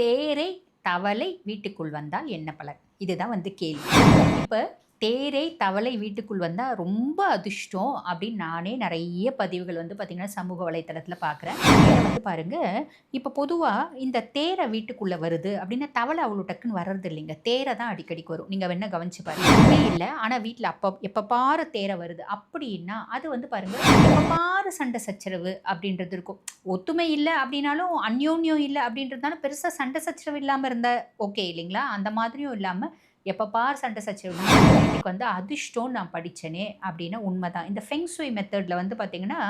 தேரை தவளை வீட்டுக்குள் வந்தால் என்ன பலன்? இதுதான் வந்து கேள்வி. இப்போ தேரை தவளை வீட்டுக்குள் வந்தால் ரொம்ப அதிர்ஷ்டம் அப்படின்னு நானே நிறைய பதிவுகள் வந்து பார்த்திங்கன்னா சமூக வலைத்தளத்தில் பார்க்குறேன் வந்து பாருங்கள் இப்போ பொதுவாக இந்த தேரை வீட்டுக்குள்ளே வருது அப்படின்னா தவளை அவ்வளோ டக்குன்னு வர்றது இல்லைங்க. தேரை தான் அடிக்கடிக்கு வரும். நீங்கள் வேணால் கவனிச்சு பாருங்க. இல்லை. ஆனால் வீட்டில் அப்போ எப்போ பாரு தேரை வருது. அப்படின்னா அது வந்து பாருங்கள் எப்போ பாரு சண்டை சச்சரவு அப்படின்றது இருக்கும். ஒத்துமை இல்லை அப்படின்னாலும் அந்யோன்யம் இல்லை அப்படின்றதுனால பெருசாக சண்டை சச்சரவு இல்லாமல் இருந்தால் ஓகே இல்லைங்களா? அந்த மாதிரியும் இல்லாமல் எப்போ பார் சண்டை சச்சரவு வீட்டுக்கு வந்து அதிர்ஷ்டம்னு நான் படித்தேனே அப்படின்னா உண்மை தான் இந்த ஃபெங்சுய் மெத்தடில் வந்து பார்த்தீங்கன்னா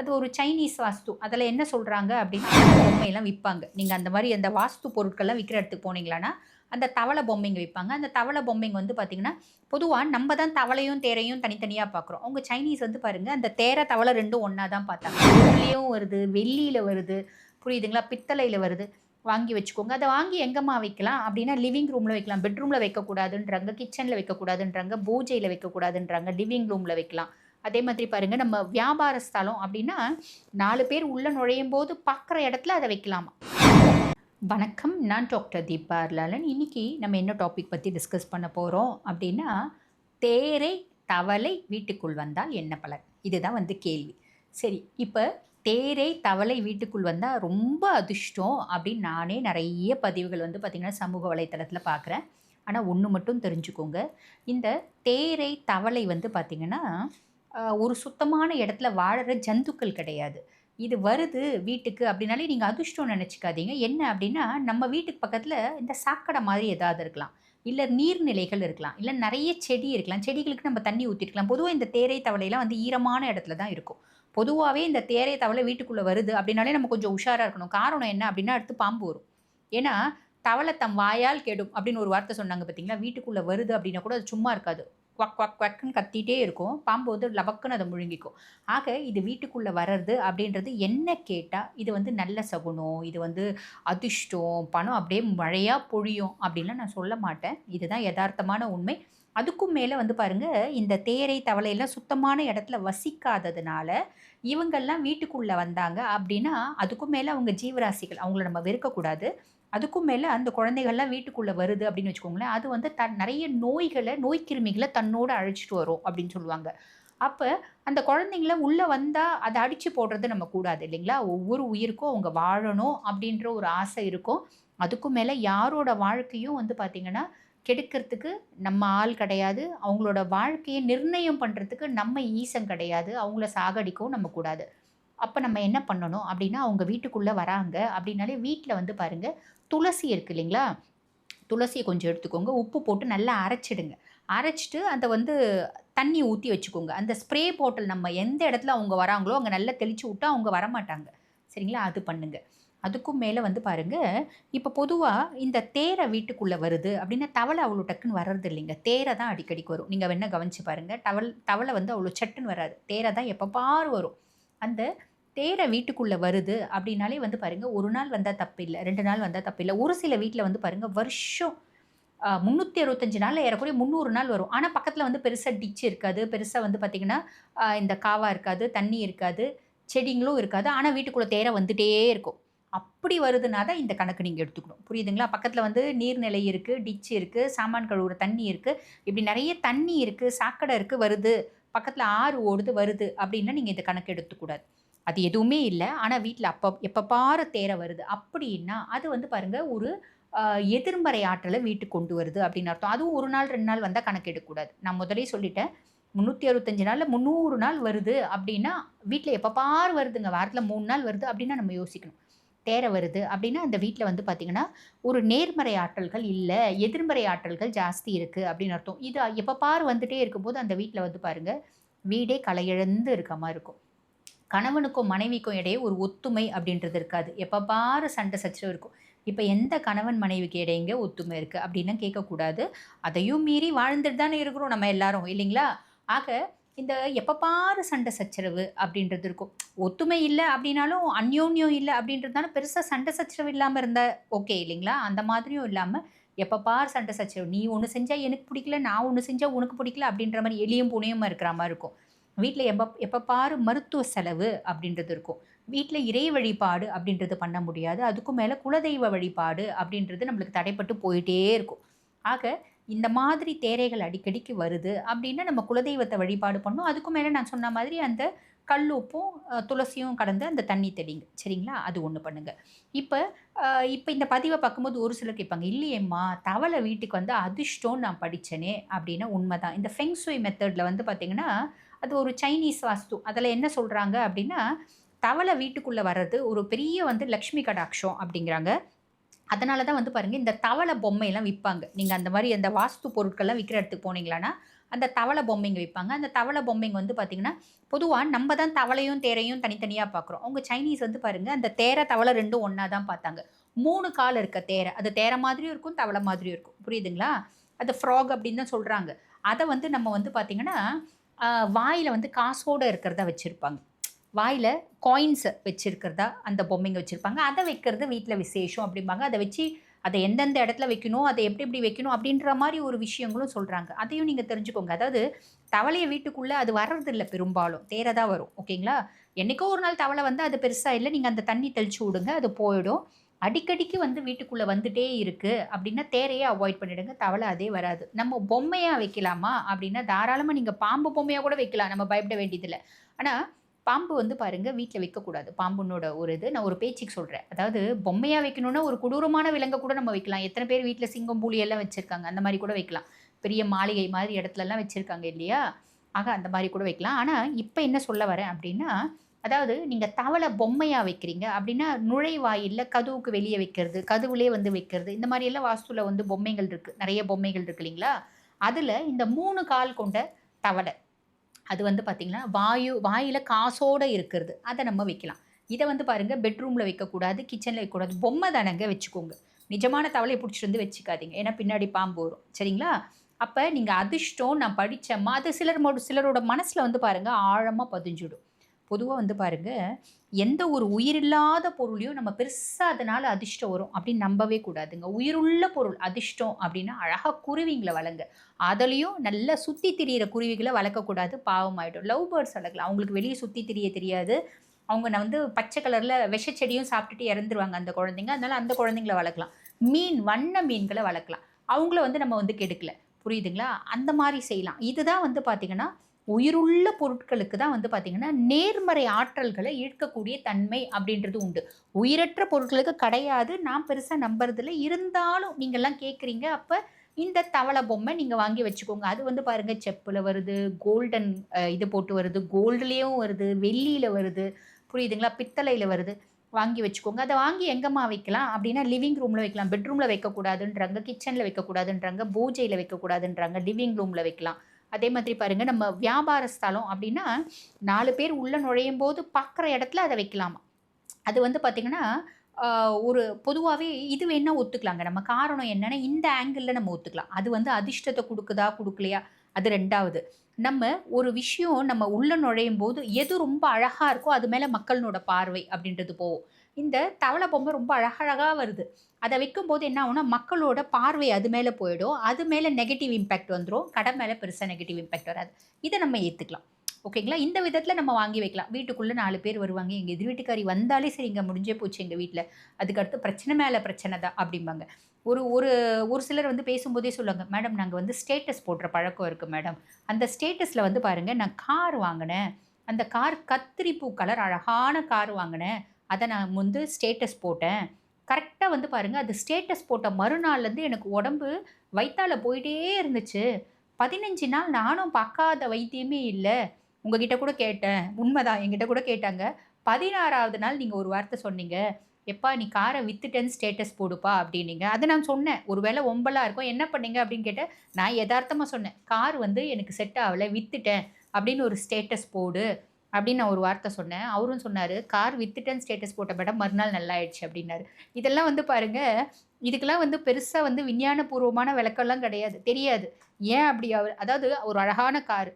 அது ஒரு சைனீஸ் வாஸ்து. அதில் என்ன சொல்கிறாங்க அப்படின்னா பொம்மையெல்லாம் விற்பாங்க நீங்கள் அந்த மாதிரி அந்த வாஸ்து பொருட்கள்லாம் விற்கிற இடத்துக்கு போனீங்களான்னா அந்த தவளை பொம்மைங்க விற்பாங்க அந்த தவளை பொம்மைங்க வந்து பார்த்திங்கன்னா பொதுவாக நம்ம தான் தவளையும் தேரையும் தனித்தனியாக பார்க்குறோம் அவங்க சைனீஸ் வந்து பாருங்கள் அந்த தேரை தவளை ரெண்டும் ஒன்றா தான் பார்த்தாங்க. வெள்ளியும் வருது வெள்ளியில் வருது. புரியுதுங்களா? பித்தளையில் வருது. வாங்கி வச்சுக்கோங்க. அதை வாங்கி எங்கம்மா வைக்கலாம்? அப்படின்னா லிவிங் ரூமில் வைக்கலாம். பெட்ரூமில் வைக்கக்கூடாதுன்றாங்க. கிச்சனில் வைக்கக்கூடாதுன்றாங்க. பூஜையில் வைக்கக்கூடாதுன்றாங்க. லிவிங் ரூமில் வைக்கலாம். அதே மாதிரி பாருங்கள் நம்ம வியாபார ஸ்தலம் அப்படின்னா நாலு பேர் உள்ளே நுழையும் போது பார்க்குற இடத்துல அதை வைக்கலாமா? வணக்கம். நான் டாக்டர் தீபா லாலன் இன்னைக்கு நம்ம என்ன டாபிக் பற்றி டிஸ்கஸ் பண்ண போகிறோம் அப்படின்னா தேரை தவளை வீட்டுக்குள் வந்தால் என்ன பலன்? இதுதான் வந்து கேள்வி. சரி இப்போ தேரை தவளை வீட்டுக்குள் வந்தால் ரொம்ப அதிர்ஷ்டம் அப்படின்னு நானே நிறைய பதிவுகள் வந்து பார்த்திங்கன்னா சமூக வலைத்தளத்தில் பார்க்குறேன். ஆனால் ஒன்று மட்டும் தெரிஞ்சுக்கோங்க. இந்த தேரை தவளை வந்து பார்த்திங்கன்னா ஒரு சுத்தமான இடத்துல வாழற ஜந்துக்கள் கிடையாது. இது வருது வீட்டுக்கு அப்படின்னாலே நீங்கள் அதிர்ஷ்டம் நினச்சிக்காதீங்க. என்ன அப்படின்னா நம்ம வீட்டுக்கு பக்கத்தில் இந்த சாக்கடை மாதிரி ஏதாவது இருக்கலாம். இல்லை நீர்நிலைகள் இருக்கலாம். இல்லை நிறைய செடி இருக்கலாம். செடிகளுக்கு நம்ம தண்ணி ஊற்றிருக்கலாம் பொதுவாக இந்த தேரை தவளையெல்லாம் வந்து ஈரமான இடத்துல தான் இருக்கும். பொதுவாகவே இந்த தேரை தவளை வீட்டுக்குள்ளே வருது அப்படின்னாலே நம்ம கொஞ்சம் உஷாராக இருக்கணும். காரணம் என்ன அப்படின்னா அடுத்து பாம்பு வரும். ஏன்னா தவளை தம் வாயால் கெடும் அப்படின்னு ஒரு வார்த்தை சொன்னாங்க பார்த்தீங்களா வீட்டுக்குள்ளே வருது அப்படின்னா கூட அது சும்மா இருக்காது. குவக் குவக் குவக்குன்னு கத்திட்டே இருக்கும். பாம்பு வந்து லவக்குன்னு அதை முழுங்கிக்கும். ஆக இது வீட்டுக்குள்ளே வர்றது அப்படின்றது என்ன கேட்டால் இது வந்து நல்ல சகுனம் இது வந்து அதிர்ஷ்டம் பணம் அப்படியே மழையாக பொழியும் அப்படின்லாம் நான் சொல்ல மாட்டேன். இதுதான் யதார்த்தமான உண்மை. அதுக்கும் மேலே வந்து பாருங்கள் இந்த தேரை தவளையெல்லாம் சுத்தமான இடத்துல வசிக்காததுனால இவங்கெல்லாம் வீட்டுக்குள்ளே வந்தாங்க அப்படின்னா அதுக்கும் மேலே அவங்க ஜீவராசிகள் அவங்கள நம்ம வெறுக்கக்கூடாது. அதுக்கும் மேலே அந்த குழந்தைகள்லாம் வீட்டுக்குள்ளே வருது அப்படின்னு வச்சுக்கோங்களேன் அது வந்து த நிறைய நோய்களை நோய் கிருமிகளை தன்னோடு அழைச்சிட்டு வரும் அப்படின்னு சொல்லுவாங்க. அப்போ அந்த குழந்தைங்கள உள்ளே வந்தால் அதை அடித்து போடுறது நம்ம கூடாது இல்லைங்களா? ஒவ்வொரு உயிருக்கும் அவங்க வாழணும் அப்படின்ற ஒரு ஆசை இருக்கும். அதுக்கும் மேலே யாரோட வாழ்க்கையும் வந்து பார்த்திங்கன்னா கெடுக்கிறதுக்கு நம்ம ஆள் கிடையாது. அவங்களோட வாழ்க்கையை நிர்ணயம் பண்ணுறதுக்கு நம்ம ஈசம் கிடையாது. அவங்கள சாகடிக்கவும் நம்ம கூடாது. அப்போ நம்ம என்ன பண்ணணும் அப்படின்னா அவங்க வீட்டுக்குள்ளே வராங்க அப்படின்னாலே வீட்டில் வந்து பாருங்கள் துளசி இருக்குது இல்லைங்களா? துளசியை கொஞ்சம் எடுத்துக்கோங்க. உப்பு போட்டு நல்லா அரைச்சிடுங்க. அரைச்சிட்டு அதை வந்து தண்ணி ஊற்றி வச்சுக்கோங்க. அந்த ஸ்ப்ரே போட்டல் நம்ம எந்த இடத்துல அவங்க வராங்களோ அங்கே நல்லா தெளித்து விட்டா அவங்க வரமாட்டாங்க. சரிங்களா? அது பண்ணுங்க. அதுக்கும் மேலே வந்து பாருங்க இப்போ பொதுவாக இந்த தேரை வீட்டுக்குள்ளே வருது அப்படின்னா தவளை அவ்வளோ டக்குன்னு வர்றது இல்லைங்க. தேரை தான் அடிக்கடிக்கு வரும். நீங்கள் வேணால் கவனிச்சு பாருங்கள் தவள் தவளை வந்து அவ்வளோ சட்டுன்னு வராது. தேரை தான் எப்போ பார் வரும். அந்த தேரை வீட்டுக்குள்ளே வருது அப்படின்னாலே வந்து பாருங்கள் ஒரு நாள் வந்தால் தப்பு இல்லை ரெண்டு நாள் வந்தால் தப்பு இல்லை ஒரு சில வீட்டில் வந்து பாருங்க வருஷம் முந்நூற்றி அறுபத்தஞ்சு நாளில் ஏறக்குறைய முந்நூறு நாள் வரும். ஆனால் பக்கத்தில் வந்து பெருசாக டிச்சு இருக்காது. பெருசாக வந்து பார்த்திங்கன்னா இந்த காவா இருக்காது தண்ணி இருக்காது செடிங்களும் இருக்காது. ஆனால் வீட்டுக்குள்ளே தேரை வந்துகிட்டே இருக்கும். அப்படி வருதுன்னா தான் இந்த கணக்கு நீங்கள் எடுத்துக்கணும். புரியுதுங்களா? பக்கத்தில் வந்து நீர்நிலை இருக்குது டிச் இருக்குது சாமான் கழுவுற தண்ணி இருக்குது இப்படி நிறைய தண்ணி இருக்குது சாக்கடை இருக்குது வருது. பக்கத்தில் ஆறு ஓடுது வருது அப்படின்னா நீங்கள் இந்த கணக்கு எடுத்துக்கூடாது. அது எதுவுமே இல்லை. ஆனால் வீட்டில் அப்போ எப்போ பாரு தேரை வருது. அப்படின்னா அது வந்து பாருங்கள் ஒரு எதிர்மறை ஆற்றலை வீட்டுக்கு கொண்டு வருது அப்படின்னு அர்த்தம். அதுவும் ஒரு நாள் ரெண்டு நாள் வந்தால் கணக்கு நான் முதலே சொல்லிட்டேன் முந்நூற்றி அறுபத்தஞ்சு நாளில் முந்நூறு நாள் வருது அப்படின்னா வீட்டில் எப்போ பார் வருதுங்க வாரத்தில் மூணு நாள் வருது அப்படின்னா நம்ம யோசிக்கணும். தேரை வருது அப்படின்னா அந்த வீட்டில் வந்து பார்த்திங்கன்னா ஒரு நேர்மறை ஆற்றல்கள் இல்லை எதிர்மறை ஆற்றல்கள் ஜாஸ்தி இருக்குது அப்படின்னு அர்த்தம். இது எப்போ பார் வந்துகிட்டே இருக்கும்போது அந்த வீட்டில் வந்து பாருங்கள் வீடே கலையிழந்து இருக்க மாதிரி இருக்கும். கணவனுக்கும் மனைவிக்கும் இடையே ஒரு ஒத்துமை அப்படின்றது இருக்காது. எப்போ பாரு சண்டை சச்சரவு இருக்கும். இப்போ எந்த கணவன் மனைவிக்கு இடையங்க ஒத்துமை இருக்குது அப்படின்னு கேட்கக்கூடாது. அதையும் மீறி வாழ்ந்துட்டு தானே இருக்கிறோம் நம்ம எல்லாரும் இல்லைங்களா? ஆக இந்த எப்போ பாரு சண்டை சச்சரவு அப்படின்றது இருக்கும். ஒத்துமை இல்லை அப்படின்னாலும் அந்யோன்யம் இல்லை அப்படின்றதுனால பெருசாக சண்டை சச்சரவு இல்லாமல் இருந்தால் ஓகே இல்லைங்களா? அந்த மாதிரியும் இல்லாமல் எப்போ பார் சண்டை சச்சரவு. நீ ஒன்று செஞ்சால் எனக்கு பிடிக்கல நான் ஒன்று செஞ்சால் உனக்கு பிடிக்கல அப்படின்ற மாதிரி எளியும் புனையுமா இருக்கிற மாதிரி இருக்கும். வீட்டில் எப்போ எப்போ பாரு மருத்துவ செலவு அப்படின்றது இருக்கும். வீட்டில் இறை வழிபாடு அப்படின்றது பண்ண முடியாது. அதுக்கும் மேலே குலதெய்வ வழிபாடு அப்படின்றது நம்மளுக்கு தடைப்பட்டு போயிட்டே இருக்கும். ஆக இந்த மாதிரி தேரைகள் அடிக்கடிக்கு வருது அப்படின்னா நம்ம குலதெய்வத்தை வழிபாடு பண்ணோம் அதுக்கும் மேலே நான் சொன்ன மாதிரி அந்த கல் உப்பும் துளசியும் கலந்து அந்த தண்ணி தெளிங்க சரிங்களா? அது ஒன்று பண்ணுங்கள் இப்போ இப்போ இந்த பதிவை பார்க்கும்போது ஒரு சிலர் கேட்பாங்க இல்லையேம்மா தவளை வீட்டுக்கு வந்து அதிர்ஷ்டம் நான் படித்தேனே அப்படின்னா உண்மைதான். இந்த ஃபெங்சுய் மெத்தடில் வந்து பார்த்திங்கன்னா அது ஒரு சைனீஸ் வாஸ்து. அதில் என்ன சொல்கிறாங்க அப்படின்னா தவளை வீட்டுக்குள்ளே வர்றது ஒரு பெரிய வந்து லக்ஷ்மி கடாட்சம் அப்படிங்கிறாங்க. அதனால தான் வந்து பாருங்கள் இந்த தவளை பொம்மையெல்லாம் விற்பாங்க. நீங்கள் அந்த மாதிரி அந்த வாஸ்து பொருட்கள்லாம் விற்கிற இடத்துக்கு போனீங்களான்னா அந்த தவளை பொம்மைங்க விற்பாங்க. அந்த தவளை பொம்மைங்க வந்து பார்த்திங்கன்னா பொதுவாக நம்ம தான் தவளையும் தேரையும் தனித்தனியாக பார்க்குறோம் அவங்க சைனீஸ் வந்து பாருங்கள் அந்த தேரை தவளை ரெண்டும் ஒன்றா தான் பார்த்தாங்க. மூணு கால் இருக்க தேரை அது தேரை மாதிரியும் இருக்கும் தவளை மாதிரியும் இருக்கும். புரியுதுங்களா? அது ஃப்ராக் அப்படின்னு தான் சொல்கிறாங்க அதை வந்து நம்ம வந்து பார்த்திங்கன்னா வாயில் வந்து காசோடு இருக்கிறதா வச்சுருப்பாங்க. வாயில் காயின்ஸை வச்சுருக்கிறதா அந்த பொம்மைங்க வச்சுருப்பாங்க. அதை வைக்கிறது வீட்டில் விசேஷம் அப்படிம்பாங்க. அதை வச்சு அதை எந்தெந்த இடத்துல வைக்கணும் அதை எப்படி எப்படி வைக்கணும் அப்படின்ற மாதிரி ஒரு விஷயங்களும் சொல்கிறாங்க அதையும் நீங்கள் தெரிஞ்சுக்கோங்க. அதாவது தவளையை வீட்டுக்குள்ளே அது வர்றதில்ல பெரும்பாலும். தேரதாக வரும். ஓகேங்களா? என்னைக்கோ ஒரு நாள் தவளை வந்து அது பெருசாக இல்லை. நீங்கள் அந்த தண்ணி தெளிச்சு விடுங்க அது போயிடும். அடிக்கடிக்கு வந்து வீட்டுக்குள்ளே வந்துட்டே இருக்குது அப்படின்னா தேரையே அவாய்ட் பண்ணிடுங்க. தவளை அதே வராது. நம்ம பொம்மையாக வைக்கலாமா? அப்படின்னா தாராளமாக நீங்கள் பாம்பு பொம்மையாக கூட வைக்கலாம். நம்ம பயப்பட வேண்டியதில்லை. ஆனால் பாம்பு வந்து பாருங்கள் வீட்டில் வைக்கக்கூடாது. பாம்புனோட ஒரு இது நான் ஒரு பேச்சுக்கு சொல்கிறேன் அதாவது பொம்மையாக வைக்கணும்னா ஒரு கொடூரமான விலங்கை கூட நம்ம வைக்கலாம். எத்தனை பேர் வீட்டில் சிங்கம் பூலி எல்லாம் வச்சுருக்காங்க அந்த மாதிரி கூட வைக்கலாம். பெரிய மாளிகை மாதிரி இடத்துலலாம் வச்சுருக்காங்க இல்லையா? ஆக அந்த மாதிரி கூட வைக்கலாம். ஆனால் இப்போ என்ன சொல்ல வரேன் அப்படின்னா அதாவது நீங்கள் தவளை பொம்மையாக வைக்கிறீங்க அப்படின்னா நுழைவாயிலில் கதவுக்கு வெளியே வைக்கிறது கதவுலே வந்து வைக்கிறது. இந்த மாதிரி எல்லாம் வாஸ்துவில் வந்து பொம்மைகள் இருக்குது நிறைய பொம்மைகள் இருக்கு இல்லைங்களா? அதில் இந்த மூணு கால் கொண்ட தவளை அது வந்து பார்த்திங்கன்னா வாயு வாயில் காசோடு இருக்கிறது. அதை நம்ம வைக்கலாம். இதை வந்து பாருங்கள் பெட்ரூமில் வைக்கக்கூடாது கிச்சனில் வைக்கக்கூடாது. பொம்மை தானங்க வச்சுக்கோங்க. நிஜமான தவளையை பிடிச்சிட்டு வந்து வச்சுக்காதீங்க. ஏன்னா பின்னாடி பாம்பு வரும். சரிங்களா? அப்போ நீங்கள் அதிர்ஷ்டம் நான் படித்தேம்மா அது சிலர் சிலரோட மனசில் வந்து பாருங்கள் ஆழமாக பதிஞ்சிடும். பொதுவாக வந்து பாருங்கள் எந்த ஒரு உயிரில்லாத பொருளையும் நம்ம பெருசாக அதனால் அதிர்ஷ்டம் வரும் அப்படின்னு நம்பவே கூடாதுங்க. உயிருள்ள பொருள் அதிர்ஷ்டம் அப்படின்னா அழகாக குருவிங்களை வளங்க. அதுலேயும் நல்லா சுற்றி திரியிற குருவிகளை வளர்க்கக்கூடாது பாவமாயிடும் லவ் பேர்ட்ஸ் வளர்க்கலாம். அவங்களுக்கு வெளியே சுற்றி திரிய தெரியாது. அவங்க நான் வந்து பச்சை கலரில் விஷச்செடியும் சாப்பிட்டுட்டு இறந்துருவாங்க அந்த குழந்தைங்க. அதனால் அந்த குழந்தைங்கள வளர்க்கலாம். மீன் வண்ண மீன்களை வளர்க்கலாம். அவங்கள வந்து நம்ம வந்து கெடுக்கல. புரியுதுங்களா? அந்த மாதிரி செய்யலாம். இதுதான் வந்து பார்த்திங்கன்னா உயிருள்ள பொருட்களுக்கு தான் வந்து பார்த்திங்கன்னா நேர்மறை ஆற்றல்களை ஈர்க்கக்கூடிய தன்மை அப்படின்றது உண்டு. உயிரற்ற பொருட்களுக்கு கிடையாது. நான் பெருசாக நம்புறதில்ல. இருந்தாலும் நீங்கள்லாம் கேட்குறீங்க அப்போ இந்த தவளை பொம்மை நீங்கள் வாங்கி வச்சுக்கோங்க. அது வந்து பாருங்கள் செப்பில் வருது கோல்டன் இது போட்டு வருது கோல்டுலேயும் வருது வெள்ளியில் வருது. புரியுதுங்களா? பித்தளையில் வருது. வாங்கி வச்சுக்கோங்க. அதை வாங்கி எங்கம்மா வைக்கலாம்? அப்படின்னா லிவிங் ரூமில் வைக்கலாம். பெட்ரூமில் வைக்கக்கூடாதுன்றாங்க கிச்சனில் வைக்கக்கூடாதுன்றாங்க பூஜையில் வைக்கக்கூடாதுன்றாங்க லிவிங் ரூமில் வைக்கலாம். அதே மாதிரி பாருங்கள் நம்ம வியாபார ஸ்தலம் அப்படின்னா நாலு பேர் உள்ளே நுழையும் போது பார்க்குற இடத்துல அதை வைக்கலாமா? அது வந்து பார்த்திங்கன்னா ஒரு பொதுவாகவே இது வேணால் ஒத்துக்கலாங்க. நம்ம காரணம் என்னென்னா இந்த ஆங்கிளில் நம்ம ஒத்துக்கலாம். அது வந்து அதிர்ஷ்டத்தை கொடுக்குதா கொடுக்கலையா? அது ரெண்டாவது. நம்ம ஒரு விஷயம் நம்ம உள்ள நுழையும் போது எது ரொம்ப அழகாக இருக்கோ அது மேலே மக்களோட பார்வை அப்படின்றது போகும். இந்த தவளை பொம்மை ரொம்ப அழகழகாக வருது. அதை விற்கும்போது என்ன ஆகும்னா மக்களோட பார்வை அது மேலே போயிடும். அது மேலே நெகட்டிவ் இம்பேக்ட் வந்துடும் கடை மேலே பெருசாக நெகட்டிவ் இம்பேக்ட் வராது. இதை நம்ம ஏற்றுக்கலாம் ஓகேங்களா இந்த விதத்தில் நம்ம வாங்கி வைக்கலாம். வீட்டுக்குள்ளே நாலு பேர் வருவாங்க. எங்கள் எதிர் வீட்டுக்காரி வந்தாலே சரி இங்கே முடிஞ்சே போச்சு எங்கள் வீட்டில் அதுக்கடுத்து பிரச்சனை மேலே பிரச்சனை தான் அப்படிம்பாங்க. ஒரு ஒரு ஒரு சிலர் வந்து பேசும்போதே சொல்லுவாங்க மேடம் நாங்கள் வந்து ஸ்டேட்டஸ் போடுற பழக்கம் இருக்குது மேடம் அந்த ஸ்டேட்டஸில் வந்து பாருங்கள் நான் கார் வாங்கினேன். அந்த கார் கத்திரி பூ கலர் அழகான கார் வாங்கினேன். அதை நான் வந்து ஸ்டேட்டஸ் போட்டேன். கரெக்டாக வந்து பாருங்கள் அது ஸ்டேட்டஸ் போட்ட மறுநாள்லேருந்து எனக்கு உடம்பு வயித்தால போயிட்டே இருந்துச்சு. பதினஞ்சு நாள் நானும் பார்க்காத வைத்தியமே இல்லை. உங்ககிட்ட கூட கேட்டேன். உண்மைதான் என்கிட்ட கூட கேட்டாங்க. பதினாறாவது நாள் நீங்கள் ஒரு வார்த்தை சொன்னீங்க. எப்பா நீ காரை வித்துட்டேன்னு ஸ்டேட்டஸ் போடுப்பா அப்படின்னீங்க. அதை நான் சொன்னேன். ஒருவேளை ஒம்பலாக இருக்கும். என்ன பண்ணீங்க அப்படின்னு கேட்டேன். நான் யதார்த்தமாக சொன்னேன். கார் வந்து எனக்கு செட் ஆகலை வித்துட்டேன் அப்படின்னு ஒரு ஸ்டேட்டஸ் போடு. அப்படின்னு நான் ஒரு வார்த்தை சொன்னேன். அவரும் சொன்னார் கார் வித்துட்டேன் ஸ்டேட்டஸ் போட்ட மேடம் மறுநாள் நல்லா ஆயிடுச்சு அப்படின்னாரு. இதெல்லாம் வந்து பாருங்க இதுக்கெல்லாம் வந்து பெருசாக வந்து விஞ்ஞானபூர்வமான விளக்கம்லாம் கிடையாது. தெரியாது. ஏன் அப்படி? அவர் அதாவது ஒரு அழகான கார்.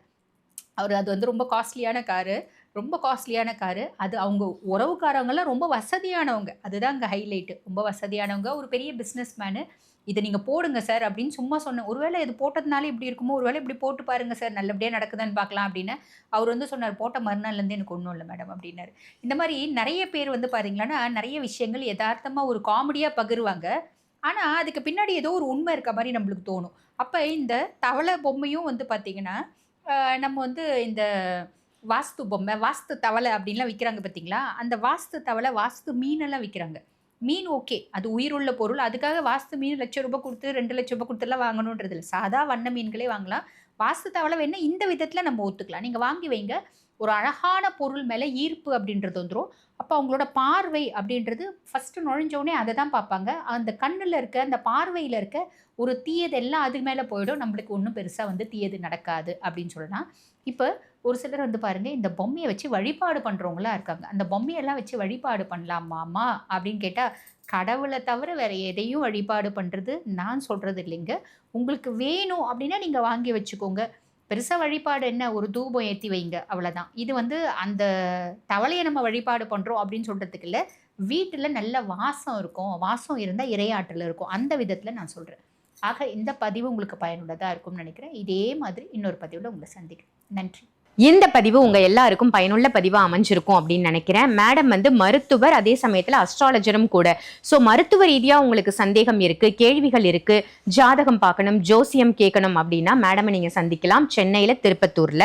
அவர் அது வந்து ரொம்ப காஸ்ட்லியான காரு. ரொம்ப காஸ்ட்லியான காரு அது அவங்க உறவுக்காரவங்களாம் ரொம்ப வசதியானவங்க. அதுதான் அங்கே ஹைலைட்டு ரொம்ப வசதியானவங்க ஒரு பெரிய பிஸ்னஸ் மேனு இதை நீங்கள் போடுங்க சார் அப்படின்னு சும்மா சொன்னேன் ஒருவேளை இது போட்டதுனால இப்படி இருக்குமோ? ஒருவேளை இப்படி போட்டு பாருங்கள் சார் நல்லபடியாக நடக்குதான்னு பார்க்கலாம் அப்படின்னு அவர் வந்து சொன்னார் போட்ட மறுநாள்லேருந்து எனக்கு ஒன்றும் இல்லை மேடம் அப்படின்னாரு. இந்த மாதிரி நிறைய பேர் வந்து பாருங்களேன்னா நிறைய விஷயங்கள் யதார்த்தமாக ஒரு காமெடியாக பகிர்வாங்க. ஆனால் அதுக்கு பின்னாடி ஏதோ ஒரு உண்மை இருக்க மாதிரி நம்மளுக்கு தோணும். அப்போ இந்த தவளை பொம்மையும் வந்து பார்த்திங்கன்னா நம்ம வந்து இந்த வாஸ்து பொம்மை வாஸ்து தவளை அப்படின்லாம் விற்கிறாங்க பார்த்தீங்களா? அந்த வாஸ்து தவளை வாஸ்து மீனெல்லாம் விற்கிறாங்க மீன் ஓகே அது உயிருள்ள பொருள். அதுக்காக வாஸ்து மீன் லட்ச ரூபாய் கொடுத்து ரெண்டு லட்ச ரூபாய் கொடுத்துலாம் வாங்கணுன்றது இல்லை. சாதா வண்ண மீன்களே வாங்கலாம். வாஸ்து தவளை வேணால் இந்த விதத்தில் நம்ம ஒத்துக்கலாம். நீங்கள் வாங்கி வைங்க. ஒரு அழகான பொருள் மேலே ஈர்ப்பு அப்படின்றது வந்துடும் அப்போ அவங்களோட பார்வை அப்படின்றது ஃபஸ்ட்டு நுழைஞ்சோடனே அதை தான் பார்ப்பாங்க. அந்த கண்ணில் இருக்க அந்த பார்வையில் இருக்க ஒரு தீயது எல்லாம் அது மேலே போயிடும். நம்மளுக்கு ஒன்றும் பெருசாக வந்து தீயது நடக்காது அப்படின்னு சொல்லலாம். இப்போ ஒரு சிலர் வந்து பாருங்கள் இந்த பொம்மையை வச்சு வழிபாடு பண்ணுறவங்களா இருக்காங்க. அந்த பொம்மையெல்லாம் வச்சு வழிபாடு பண்ணலாமாமா அப்படின்னு கேட்டால் கடவுளை தவிர வேறு எதையும் வழிபாடு பண்ணுறது நான் சொல்கிறது இல்லைங்க. உங்களுக்கு வேணும் அப்படின்னா நீங்கள் வாங்கி வச்சுக்கோங்க. பெருசாக வழிபாடு என்ன? ஒரு தூபம் ஏற்றி வைங்க. அவ்வளோதான் இது வந்து அந்த தவளையை நம்ம வழிபாடு பண்ணுறோம் அப்படின்னு சொல்கிறதுக்கு இல்லை. வீட்டில் நல்ல வாசம் இருக்கும். வாசம் இருந்தால் இரையாற்றல் இருக்கும். அந்த விதத்தில் நான் சொல்கிறேன் ஆக இந்த பதிவு உங்களுக்கு பயனுள்ளதாக இருக்கும்னு நினைக்கிறேன். இதே மாதிரி இன்னொரு பதிவில் உங்களை சந்திக்கிறேன். நன்றி. இந்த பதிவு உங்க எல்லாருக்கும் பயனுள்ள பதிவா அமைஞ்சிருக்கும் அப்படின்னு நினைக்கிறேன். மேடம் வந்து மருத்துவர் அதே சமயத்துல அஸ்ட்ராலஜரும் கூட. ஸோ மருத்துவ ரீதியா உங்களுக்கு சந்தேகம் இருக்கு கேள்விகள் இருக்கு ஜாதகம் பார்க்கணும் ஜோசியம் கேட்கணும் அப்படின்னா மேடமை நீங்க சந்திக்கலாம். சென்னையில திருப்பத்தூர்ல.